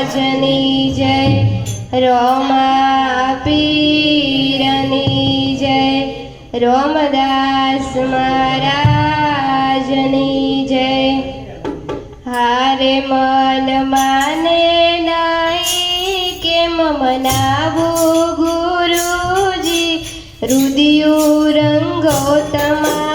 મહારાજની જય રોમા પીરની જય રોમદાસ મહારાજની જય હારે મન માને નહીં કેમ મનાવું ગુરુજી રુદિયો રંગો તમારા